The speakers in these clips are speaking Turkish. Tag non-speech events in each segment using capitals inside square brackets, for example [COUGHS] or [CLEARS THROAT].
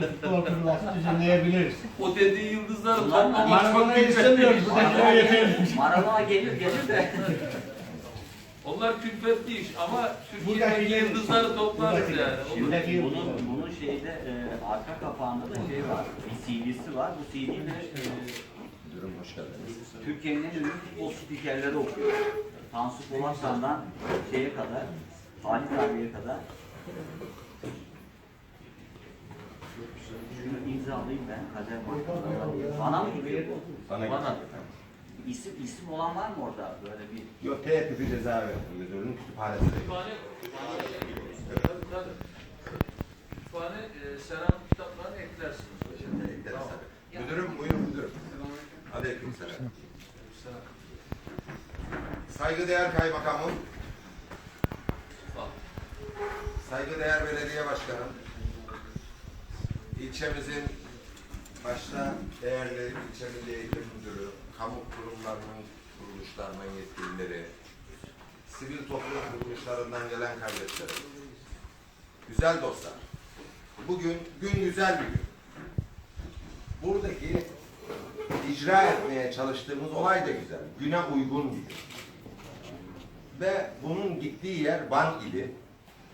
futbol turnuvası düzenleyebiliriz. O dediği yıldızları Bunlar toplamak çok kıymetli. istemiyoruz. Bu da yeterli. Maradona gelir gelir de. Onlar külfetli iş ama Buradaki Türkiye'deki yıldızları toplarız buradaki- yani. Şimdi-. Buradaki Bunun, yıldızlar. bunun şeyde e, arka kapağında da şey var. Bir CD'si var. Bu CD'de e, Müdürüm hoş geldiniz. Türkiye'nin en ünlü futbol spikerleri okuyor. Tansu Polat'tan şeye kadar, Halit abiye kadar. Şunu imzalayayım ben kader mahkumlarına. Bana mı gidiyor bu? Bana Bana. İsim, isim olan var mı orada böyle bir? Yok T tipi cezaevi müdürünün kütüphanesi. Kütüphane, tabii. Kütüphane, e, selam kitaplarını eklersiniz. Tamam. Müdürüm buyurun müdürüm. Aleyküm selam. Saygıdeğer kaymakamım, Bak. saygıdeğer belediye başkanım, ilçemizin başta değerli ilçe milli eğitim müdürü, kamu kurumlarının kuruluşlarının yetkilileri, sivil toplum kuruluşlarından gelen kardeşlerim, güzel dostlar, bugün gün güzel bir gün. Buradaki icra etmeye çalıştığımız olay da güzel, güne uygun bir gün. Ve bunun gittiği yer Van ili.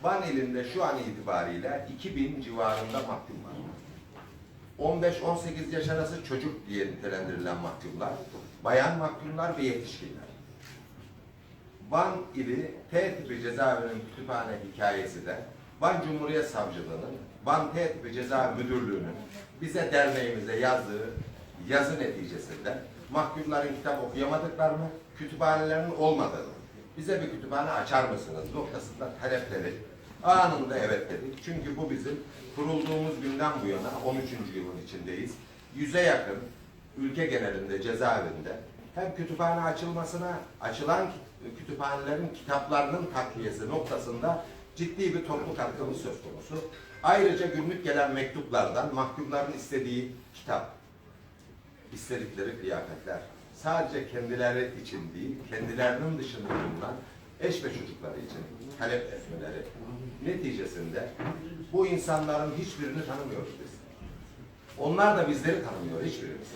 Van ilinde şu an itibariyle 2000 civarında mahkum var. 15-18 yaş arası çocuk diye nitelendirilen mahkumlar, bayan mahkumlar ve yetişkinler. Van ili T tipi cezaevinin kütüphane hikayesi de Van Cumhuriyet Savcılığı'nın, Van T tipi cezaevi müdürlüğünün bize derneğimize yazdığı yazı neticesinde mahkumların kitap okuyamadıklarını, kütüphanelerinin olmadığını, bize bir kütüphane açar mısınız noktasında talepleri anında evet dedik. Çünkü bu bizim kurulduğumuz günden bu yana 13. yılın içindeyiz. Yüze yakın ülke genelinde cezaevinde hem kütüphane açılmasına, açılan kütüphanelerin kitaplarının takliyesi noktasında ciddi bir toplu katkımız söz konusu. Ayrıca günlük gelen mektuplardan mahkumların istediği kitap, istedikleri kıyafetler sadece kendileri için değil, kendilerinin dışında bulunan eş ve çocukları için talep etmeleri neticesinde bu insanların hiçbirini tanımıyoruz biz. Onlar da bizleri tanımıyor hiçbirimiz.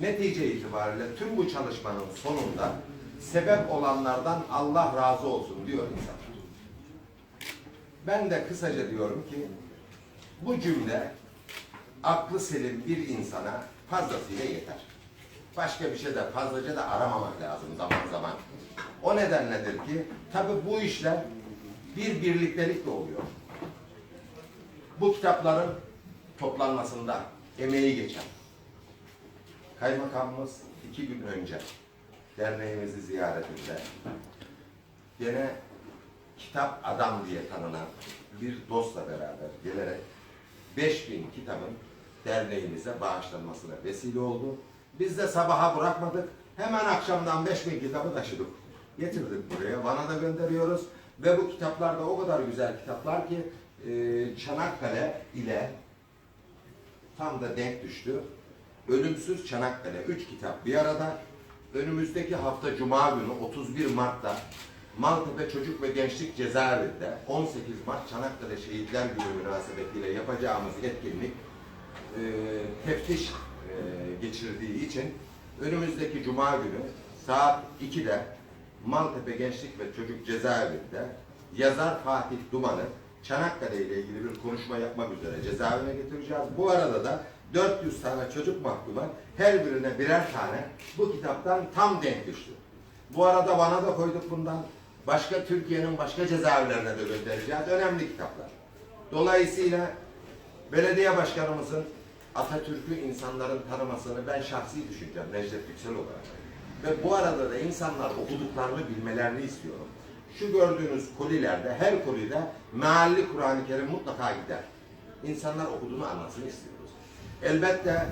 Netice itibariyle tüm bu çalışmanın sonunda sebep olanlardan Allah razı olsun diyor insan. Ben de kısaca diyorum ki bu cümle aklı selim bir insana fazlasıyla yeter. Başka bir şey de fazlaca da aramamak lazım zaman zaman. O nedenledir ki tabi bu işler bir birliktelikle oluyor. Bu kitapların toplanmasında emeği geçen kaymakamımız iki gün önce derneğimizi ziyaretinde gene kitap adam diye tanınan bir dostla beraber gelerek 5000 kitabın derneğimize bağışlanmasına vesile oldu. Biz de sabaha bırakmadık. Hemen akşamdan 5000 kitabı taşıdık. Getirdik buraya. Bana da gönderiyoruz. Ve bu kitaplar da o kadar güzel kitaplar ki e, Çanakkale ile tam da denk düştü. Ölümsüz Çanakkale. Üç kitap bir arada. Önümüzdeki hafta Cuma günü 31 Mart'ta Maltepe Çocuk ve Gençlik Cezaevinde 18 Mart Çanakkale Şehitler Günü münasebetiyle yapacağımız etkinlik e, teftiş e, geçirdiği için önümüzdeki Cuma günü saat 2'de Maltepe Gençlik ve Çocuk Cezaevinde yazar Fatih Duman'ı Çanakkale ile ilgili bir konuşma yapmak üzere cezaevine getireceğiz. Bu arada da 400 tane çocuk mahkuma her birine birer tane bu kitaptan tam denk düştü. Bu arada Van'a da koyduk bundan. Başka Türkiye'nin başka cezaevlerine de göndereceğiz. Önemli kitaplar. Dolayısıyla belediye başkanımızın Atatürk'ü insanların tanımasını ben şahsi düşüneceğim Necdet Yüksel olarak. Ve bu arada da insanlar okuduklarını bilmelerini istiyorum. Şu gördüğünüz kolilerde, her kolide mealli Kur'an-ı Kerim mutlaka gider. İnsanlar okuduğunu anlasın istiyoruz. Elbette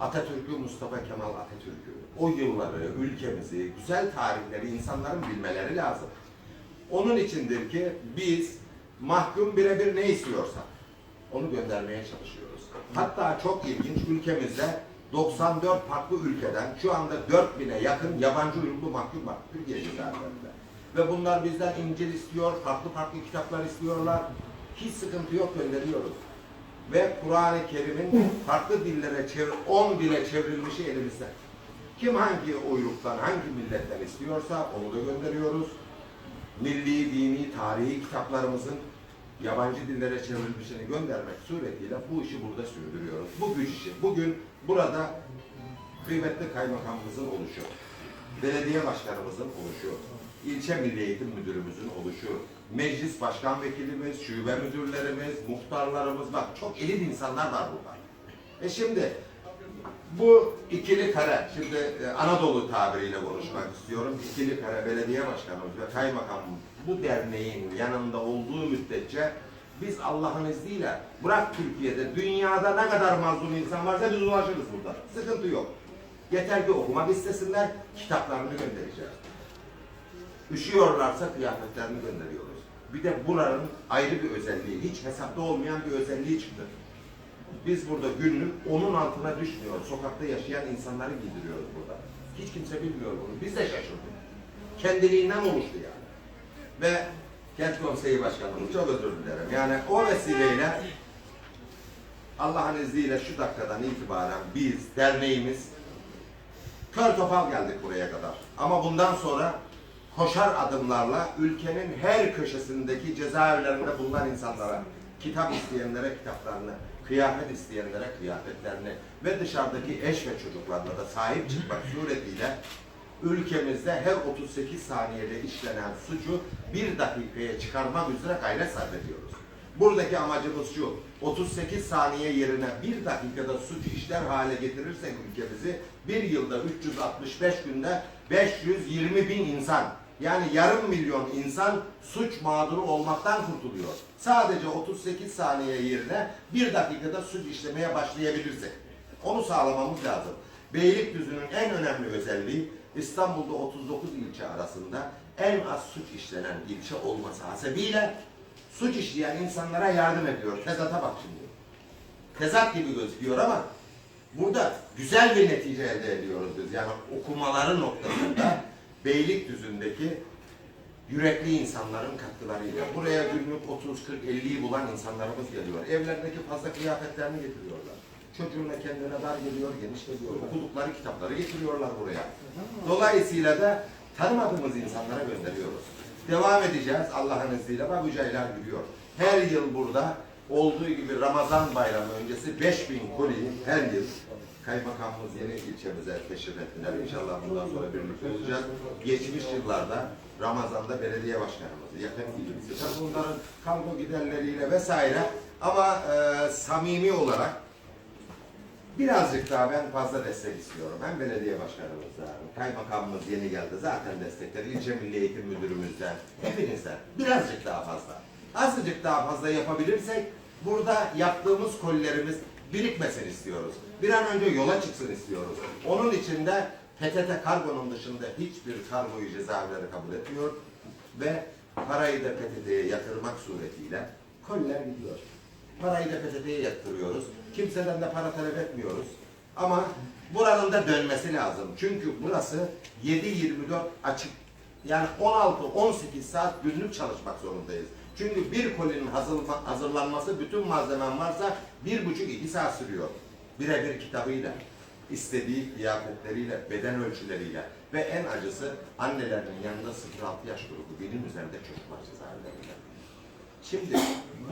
Atatürk'ü, Mustafa Kemal Atatürk'ü, o yılları, ülkemizi, güzel tarihleri insanların bilmeleri lazım. Onun içindir ki biz mahkum birebir ne istiyorsak onu göndermeye çalışıyoruz. Hatta çok ilginç ülkemizde 94 farklı ülkeden şu anda 4000'e yakın yabancı uyruklu mahkum var Türkiye cezaevlerinde. Ve bunlar bizden İncil istiyor, farklı farklı kitaplar istiyorlar. Hiç sıkıntı yok gönderiyoruz. ve Kur'an-ı Kerim'in farklı dillere çevir, 10 dile çevrilmişi elimizde. Kim hangi uyruktan, hangi milletten istiyorsa onu da gönderiyoruz. Milli, dini, tarihi kitaplarımızın yabancı dillere çevrilmişini göndermek suretiyle bu işi burada sürdürüyoruz. Bu güç işi. Bugün burada kıymetli kaymakamımızın oluşu, belediye başkanımızın oluşu, ilçe milli eğitim müdürümüzün oluşu, meclis başkan vekilimiz, şube müdürlerimiz, muhtarlarımız, bak çok elit insanlar var burada. E şimdi bu ikili kare, şimdi e, Anadolu tabiriyle konuşmak istiyorum. İkili kare belediye başkanımız ve kaymakamımız bu derneğin yanında olduğu müddetçe biz Allah'ın izniyle bırak Türkiye'de, dünyada ne kadar mazlum insan varsa biz ulaşırız burada. Sıkıntı yok. Yeter ki okumak istesinler, kitaplarını göndereceğiz. Üşüyorlarsa kıyafetlerini gönderiyoruz. Bir de buranın ayrı bir özelliği, hiç hesapta olmayan bir özelliği çıktı. Biz burada günlük onun altına düşmüyor. Sokakta yaşayan insanları giydiriyoruz burada. Hiç kimse bilmiyor bunu. Biz de şaşırdık. Kendiliğinden oluştu yani. Ve Kent Konseyi Başkanımız çok özür dilerim. Yani o vesileyle Allah'ın izniyle şu dakikadan itibaren biz, derneğimiz kör topal geldik buraya kadar. Ama bundan sonra koşar adımlarla ülkenin her köşesindeki cezaevlerinde bulunan insanlara, kitap isteyenlere kitaplarını, kıyafet isteyenlere kıyafetlerini ve dışarıdaki eş ve çocuklarına da sahip çıkmak suretiyle ülkemizde her 38 saniyede işlenen suçu bir dakikaya çıkarmak üzere gayret sarf ediyoruz. Buradaki amacımız şu, 38 saniye yerine bir dakikada suç işler hale getirirsek ülkemizi bir yılda 365 günde 520 bin insan yani yarım milyon insan suç mağduru olmaktan kurtuluyor. Sadece 38 saniye yerine bir dakikada suç işlemeye başlayabilirsek. Onu sağlamamız lazım. Beylikdüzü'nün en önemli özelliği İstanbul'da 39 ilçe arasında en az suç işlenen ilçe olması hasebiyle suç işleyen insanlara yardım ediyor. Tezata bak şimdi. Tezat gibi gözüküyor ama burada güzel bir netice elde ediyoruz biz. Yani okumaları noktasında Beylikdüzü'ndeki yürekli insanların katkılarıyla. Buraya günlük 30, 40, 50'yi bulan insanlarımız geliyor. Evlerindeki fazla kıyafetlerini getiriyorlar. Çocuğuna kendine dar geliyor, geniş geliyor. Okudukları kitapları getiriyorlar buraya. Dolayısıyla da tanımadığımız insanlara gönderiyoruz. Devam edeceğiz Allah'ın izniyle. Bak Yüceyler gidiyor. Her yıl burada olduğu gibi Ramazan bayramı öncesi 5000 koliyi her yıl Kaymakamımız yeni ilçemize teşrif ettiler. İnşallah bundan sonra birlikte olacağız. Geçmiş yıllarda Ramazan'da belediye başkanımızı, yakın ilgisi, tabii bunların kargo giderleriyle vesaire ama e, samimi olarak birazcık daha ben fazla destek istiyorum. Hem belediye başkanımızdan, kaymakamımız yeni geldi zaten destekler, ilçe milli eğitim müdürümüzden, hepinizden birazcık daha fazla. Azıcık daha fazla yapabilirsek burada yaptığımız kolilerimiz birikmesin istiyoruz. Bir an önce yola çıksın istiyoruz. Onun için de PTT kargonun dışında hiçbir kargoyu cezaevleri kabul etmiyor ve parayı da PTT'ye yatırmak suretiyle koliler gidiyor. Parayı da PTT'ye yatırıyoruz. Kimseden de para talep etmiyoruz. Ama buranın da dönmesi lazım. Çünkü burası 7-24 açık. Yani 16-18 saat günlük çalışmak zorundayız. Çünkü bir kolinin hazırla- hazırlanması bütün malzemen varsa bir buçuk iki saat sürüyor. Birebir kitabıyla, istediği kıyafetleriyle, beden ölçüleriyle ve en acısı annelerinin yanında 0-6 yaş grubu benim üzerinde çocuk var cezaevlerinde. Şimdi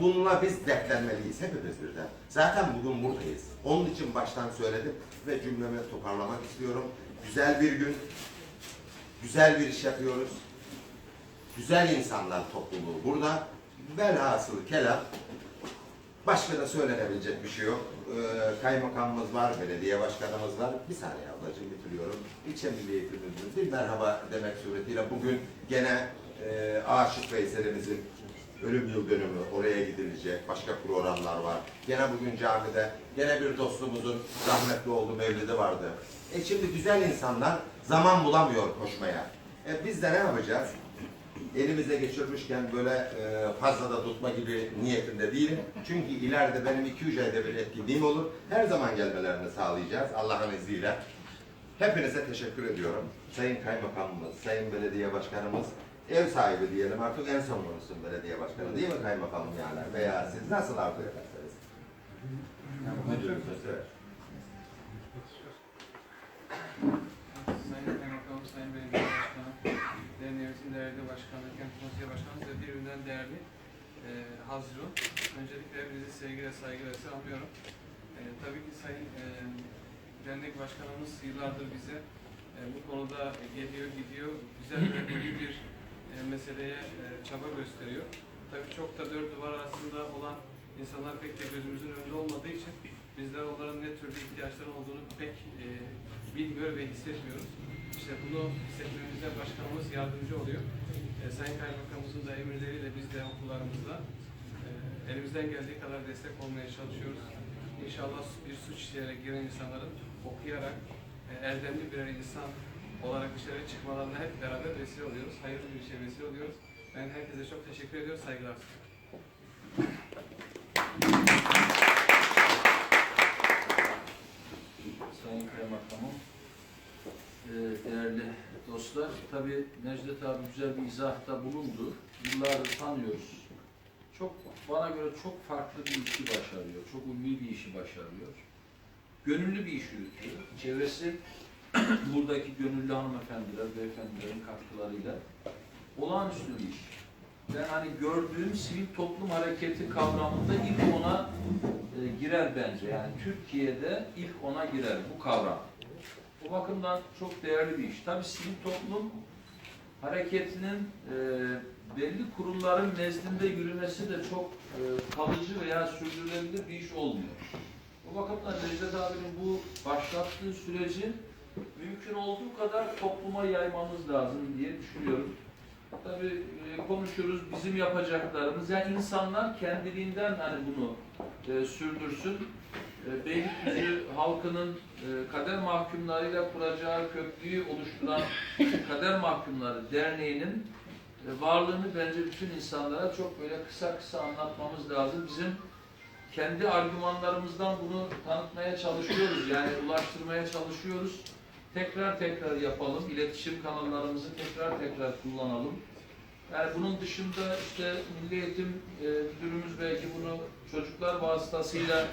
bununla biz dertlenmeliyiz hepimiz birden. Zaten bugün buradayız. Onun için baştan söyledim ve cümlemi toparlamak istiyorum. Güzel bir gün, güzel bir iş yapıyoruz. Güzel insanlar topluluğu burada. Velhasılı kelam Başka da söylenebilecek bir şey yok. Ee, kaymakamımız var, belediye başkanımız var. Bir saniye ablacığım bitiriyorum. İlçe Milli Eğitim bir merhaba demek suretiyle bugün gene e, Aşık Veysel'imizin ölüm yıl dönümü oraya gidilecek. Başka programlar var. Gene bugün camide gene bir dostumuzun rahmetli olduğu mevlidi vardı. E şimdi güzel insanlar zaman bulamıyor koşmaya. E biz de ne yapacağız? elimize geçirmişken böyle e, fazla da tutma gibi niyetinde değilim. Çünkü ileride benim 2-3 ayda bir etkinliğim olur. Her zaman gelmelerini sağlayacağız Allah'ın izniyle. Hepinize teşekkür ediyorum. Sayın Kaymakamımız, Sayın Belediye Başkanımız, ev sahibi diyelim artık en son konuşsun belediye başkanı değil mi kaymakamım yani veya siz nasıl artık ederseniz. Evet. Sayın Kaymakamım, Sayın Belediye Başkanım, Derneğimizin değerli başkanı, Kent Konseyi Başkanımız ve birbirinden değerli e, Hazirun. Öncelikle hepinizi sevgiyle, saygıyla selamlıyorum. E, tabii ki Sayın e, Dernek Başkanımız yıllardır bize e, bu konuda geliyor, gidiyor, güzel bir e, meseleye e, çaba gösteriyor. Tabii çok da dört duvar arasında olan insanlar pek de gözümüzün önünde olmadığı için bizler onların ne türlü ihtiyaçları olduğunu pek e, bilmiyor ve hissetmiyoruz. İşte bunu hissetmemize başkanımız yardımcı oluyor. E, Sayın Kaymakamımızın da emirleriyle biz de okullarımızda e, elimizden geldiği kadar destek olmaya çalışıyoruz. İnşallah bir suç işleyerek giren insanların okuyarak e, erdemli birer insan olarak dışarı çıkmalarına hep beraber vesile oluyoruz. Hayırlı bir şey vesile oluyoruz. Ben herkese çok teşekkür ediyorum. Saygılar. Sayın Kaymakamım, e, değerli dostlar, tabii Necdet abi güzel bir izahta bulundu. Yıllardır tanıyoruz. Çok, bana göre çok farklı bir işi başarıyor, çok ulvi bir işi başarıyor. Gönüllü bir iş yürütüyor. Çevresi [COUGHS] buradaki gönüllü hanımefendiler, beyefendilerin katkılarıyla olağanüstü bir iş. Ben hani gördüğüm sivil toplum hareketi kavramında ilk ona e, girer bence. Yani Türkiye'de ilk ona girer bu kavram. O bakımdan çok değerli bir iş. Tabii sivil toplum hareketinin e, belli kurulların nezdinde yürümesi de çok e, kalıcı veya sürdürülebilir bir iş olmuyor. O bakımdan Necdet abinin bu başlattığı süreci mümkün olduğu kadar topluma yaymamız lazım diye düşünüyorum. Tabii e, konuşuruz bizim yapacaklarımız. Yani insanlar kendiliğinden hani bunu e, sürdürsün. E, Beylikdüzü [LAUGHS] halkının e, kader mahkumlarıyla kuracağı köprüyü oluşturan Kader Mahkumları Derneği'nin e, varlığını bence bütün insanlara çok böyle kısa kısa anlatmamız lazım. Bizim kendi argümanlarımızdan bunu tanıtmaya çalışıyoruz. Yani ulaştırmaya çalışıyoruz. Tekrar tekrar yapalım. İletişim kanallarımızı tekrar tekrar kullanalım. Yani bunun dışında işte Milli Eğitim e, Müdürümüz belki bunu çocuklar vasıtasıyla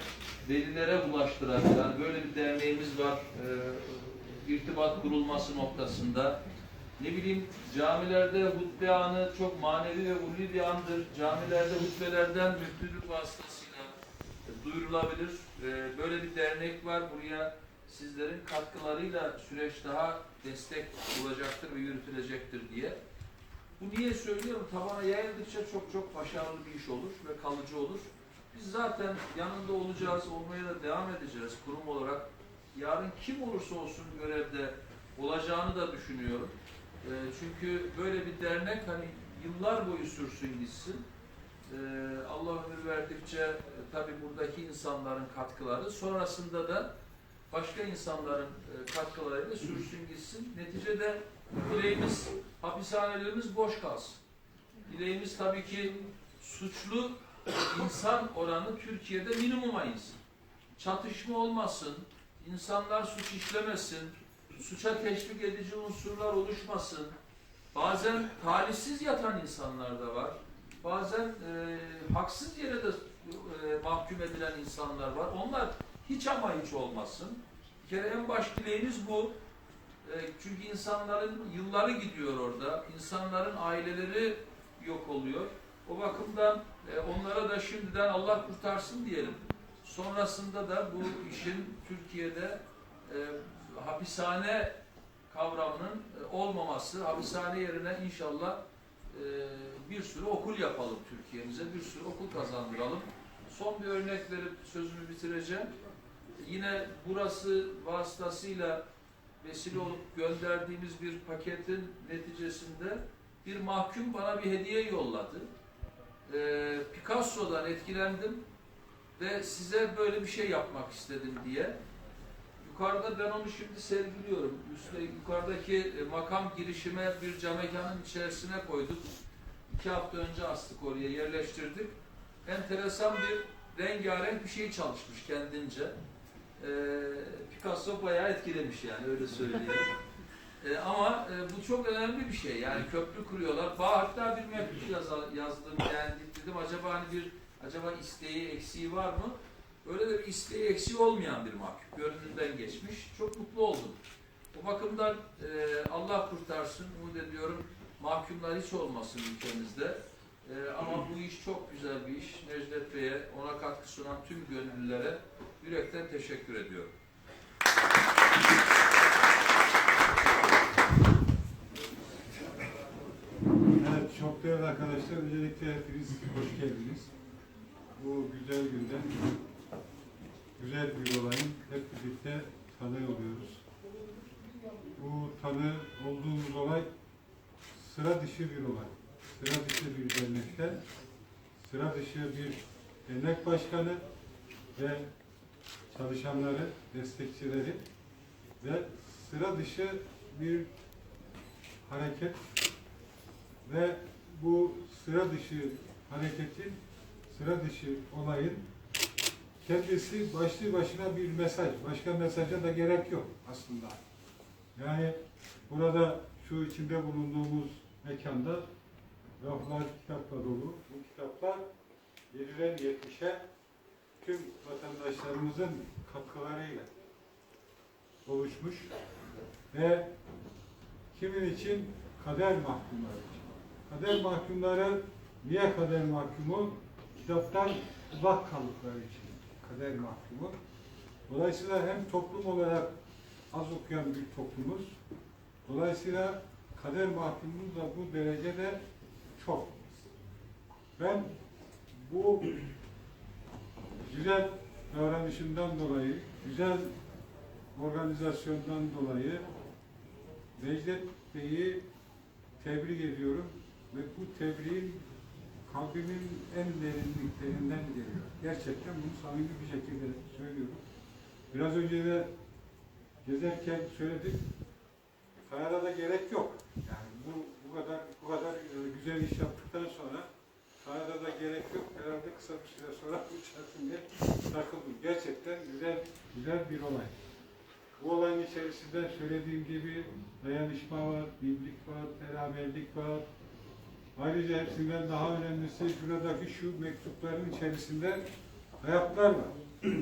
velilere ulaştırabilir. Yani böyle bir derneğimiz var. E, irtibat kurulması noktasında. Ne bileyim camilerde hutbe anı çok manevi ve ulvi bir andır. Camilerde hutbelerden müftülük vasıtasıyla duyurulabilir. E, böyle bir dernek var. Buraya sizlerin katkılarıyla süreç daha destek olacaktır ve yürütülecektir diye. Bu niye söylüyorum? Tabana yayıldıkça çok çok başarılı bir iş olur ve kalıcı olur. Biz zaten yanında olacağız, olmaya da devam edeceğiz kurum olarak. Yarın kim olursa olsun görevde olacağını da düşünüyorum. Ee, çünkü böyle bir dernek hani yıllar boyu sürsün gitsin. Ee, Allah ömür verdikçe e, tabii buradaki insanların katkıları, sonrasında da başka insanların e, katkılarıyla sürsün gitsin. Neticede dileğimiz hapishanelerimiz boş kalsın. Dileğimiz tabii ki suçlu insan oranı Türkiye'de minimuma insin. Çatışma olmasın, insanlar suç işlemesin, suça teşvik edici unsurlar oluşmasın. Bazen talihsiz yatan insanlar da var. Bazen e, haksız yere de e, mahkum edilen insanlar var. Onlar hiç ama hiç olmasın. Bir kere en baş dileğimiz bu. E, çünkü insanların yılları gidiyor orada. İnsanların aileleri yok oluyor. O bakımdan e, onlara da şimdiden Allah kurtarsın diyelim. Sonrasında da bu işin Türkiye'de e, hapishane kavramının e, olmaması, hapishane yerine inşallah e, bir sürü okul yapalım Türkiye'mize, bir sürü okul kazandıralım. Son bir örnek verip sözümü bitireceğim. Yine burası vasıtasıyla vesile olup gönderdiğimiz bir paketin neticesinde bir mahkum bana bir hediye yolladı. Ee, Picasso'dan etkilendim ve size böyle bir şey yapmak istedim diye. Yukarıda ben onu şimdi sergiliyorum. Üstte yukarıdaki e, makam girişime bir cam mekanın içerisine koyduk. İki hafta önce astık oraya yerleştirdik. Enteresan bir rengarenk bir şey çalışmış kendince. Ee, Picasso bayağı etkilemiş yani öyle söyleyeyim. Ee, ama e, bu çok önemli bir şey. Yani köprü kuruyorlar. Ba hatta bir mektup yaza- yazdım yani dedim acaba hani bir acaba isteği eksiği var mı? öyle de bir isteği eksiği olmayan bir mahkum. Gönlünden geçmiş. Çok mutlu oldum. Bu bakımdan e, Allah kurtarsın. Umut ediyorum mahkumlar hiç olmasın ülkemizde. E, ama bu iş çok güzel bir iş. Necdet Bey'e, ona katkı sunan tüm gönüllülere yürekten teşekkür ediyorum. Evet, çok değerli arkadaşlar, öncelikle hepiniz hoş geldiniz. Bu güzel günde, güzel bir olayın hep birlikte tanığı oluyoruz. Bu tanı olduğumuz olay sıra dışı bir olay. Sıra dışı bir dernekten, sıra dışı bir dernek başkanı ve çalışanları, destekçileri ve sıra dışı bir hareket ve bu sıra dışı hareketin, sıra dışı olayın kendisi başlı başına bir mesaj. Başka mesaja da gerek yok aslında. Yani burada şu içinde bulunduğumuz mekanda raflar kitapla dolu. Bu kitaplar 7'den 70'e tüm vatandaşlarımızın katkılarıyla oluşmuş ve kimin için? Kader mahkumları için. Kader mahkumları niye kader mahkumu? Kitaptan uzak kaldıkları için kader mahkumu. Dolayısıyla hem toplum olarak az okuyan bir toplumuz. Dolayısıyla kader mahkumumuz da bu derecede çok. Ben bu güzel davranışından dolayı, güzel organizasyondan dolayı Necdet Bey'i tebrik ediyorum ve bu tebriğin kalbimin en derinliklerinden geliyor. Gerçekten bunu samimi bir şekilde söylüyorum. Biraz önce de gezerken söyledik. Kayada da gerek yok. Yani bu, bu kadar bu kadar e, güzel iş yaptıktan sonra kayada da gerek yok. Herhalde kısa bir süre sonra uçarsın diye takıldım. Gerçekten güzel güzel bir olay. Bu olayın içerisinde söylediğim gibi dayanışma var, birlik var, beraberlik var. Ayrıca hepsinden daha önemlisi şuradaki şu mektupların içerisinde hayatlar var. [CLEARS THROAT]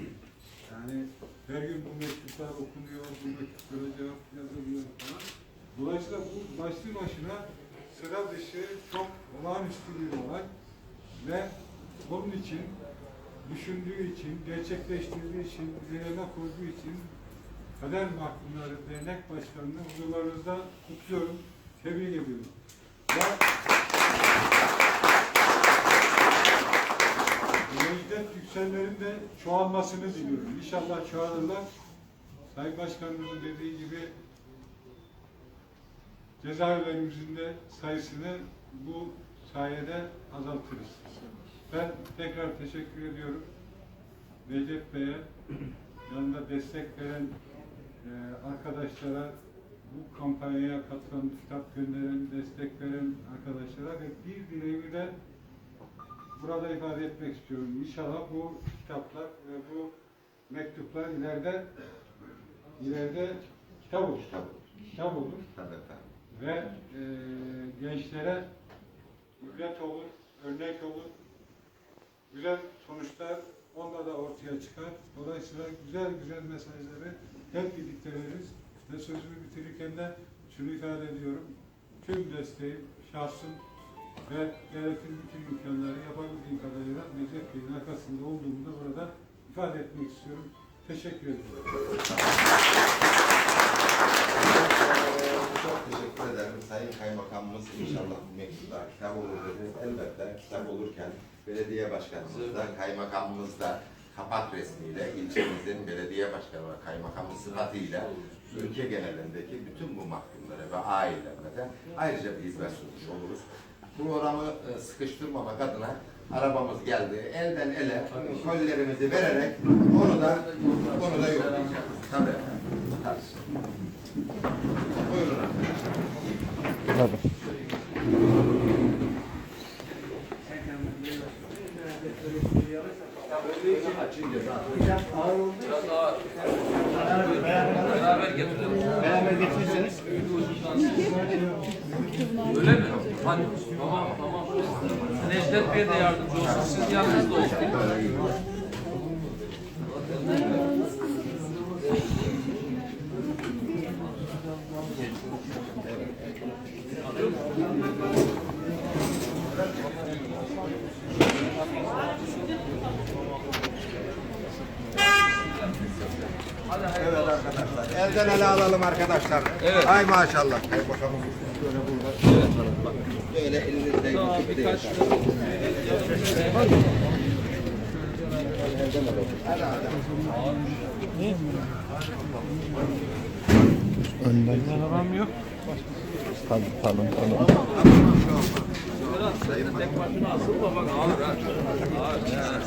Yani her gün bu mektuplar okunuyor, bu mektuplara cevap yazılıyor falan. Dolayısıyla bu başlı başına sıra dışı çok olağanüstü bir olay ve onun için düşündüğü için, gerçekleştirdiği için, üzerine koyduğu için Kader Mahkumları Dernek Başkanı'nı huzurlarınızda kutluyorum, tebrik ediyorum. Ve Necdet yükselmenin de çoğalmasını diliyorum. İnşallah çoğalırlar. Sayın Başkanımızın dediği gibi cezaevlerimizin de sayısını bu sayede azaltırız. Ben tekrar teşekkür ediyorum. Necdet Bey'e, yanında destek veren e, arkadaşlara, bu kampanyaya katılan, kitap gönderen, destek veren arkadaşlara ve bir dileğimi de burada ifade etmek istiyorum. İnşallah bu kitaplar ve bu mektuplar ileride ileride kitap olur. Kitap olur. Kitap olur ve e, gençlere ibret olur, örnek olur. Güzel sonuçlar onda da ortaya çıkar. Dolayısıyla güzel güzel mesajları hep birlikte veririz. Ve sözümü bitirirken de şunu ifade ediyorum. Tüm desteğim, şahsım ve devletin bütün imkanları yapabildiğim kadarıyla Necdet Bey'in arkasında olduğumu da burada ifade etmek istiyorum. Teşekkür ederim. Çok teşekkür ederim. Sayın Kaymakamımız inşallah bu mektuplar kitap olur dedi. Elbette kitap olurken belediye başkanımız da, kaymakamımız da kapak resmiyle ilçemizin belediye başkanı ve kaymakamı sıfatıyla ülke genelindeki bütün bu mahkumlara ve ailelerine de ayrıca bir hizmet sunmuş oluruz. Programı e, sıkıştırmamak adına arabamız geldi. Elden ele kollerimizi vererek onu da onu da yollayacağız. Tabii. Tabii. Buyurun beraber getirirseniz Öyle mi? Hadi. Tamam tamam. Necdet Bey de yardımcı olsun. Siz yanınızda olsun. Hadi hayırlı olsun. Elden ele alalım arkadaşlar. Evet. Ay maşallah. Şöyle burada. Böyle elinizde Tamam yüzükle birkaç yeter. tek başına asılma bak ağır ha. Ağır.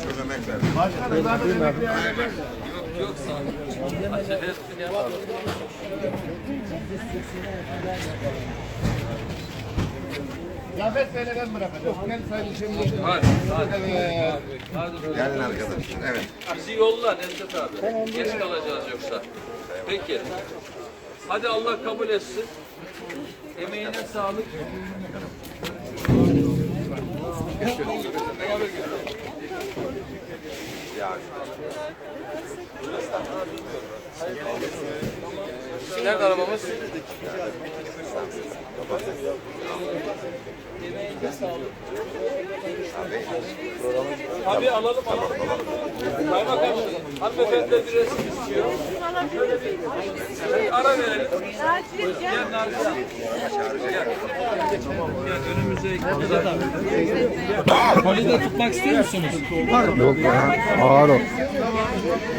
Söylemek lazım. Yok yok sağ Acele ya. Bey'le ben bırakacağım. Şimdi. Hadi hadi. Hadi. Gelin arkadaşlar. Evet. Bizi yolla Necdet abi. Geç kalacağız yoksa. Peki. Hadi Allah kabul etsin. Emeğine sağlık. Nerede arabamız? Abi alalım alalım. Kaymakam hanımefendi de bir resim istiyor. Ara verelim. Gel Nargis. Gel. Gel önümüze Necdet abi. Kolide tutmak istiyor musunuz? Yok ya. Ağır o.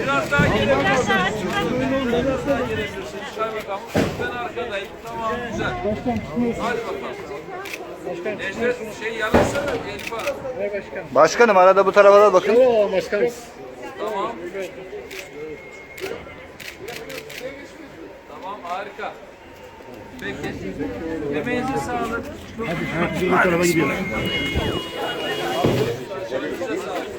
Biraz daha gelebilirsiniz. Biraz daha gelebilirsiniz. Kaymakamım. Ben arkadayım. Tamam güzel. Hadi bakalım. Necdet şey yanılsana Elif Hanım. Başkanım arada bu tarafa da bakın. Oo başkanım. Tamam. Tamam harika. Peki. Emeğinize sağlık. Şimdi bu tarafa gidiyoruz. Elinize sağlık.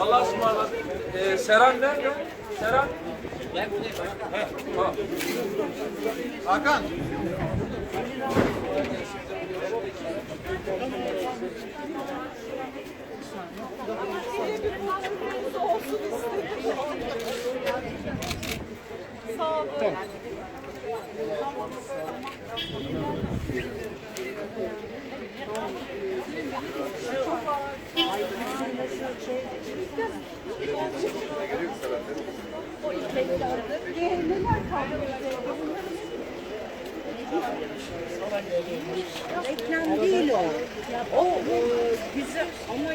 Allah'a ısmarladık. Ee, Seren nerede? Seren? Ben buradayım. Hakan. Reklam değil o. O, o güzel ama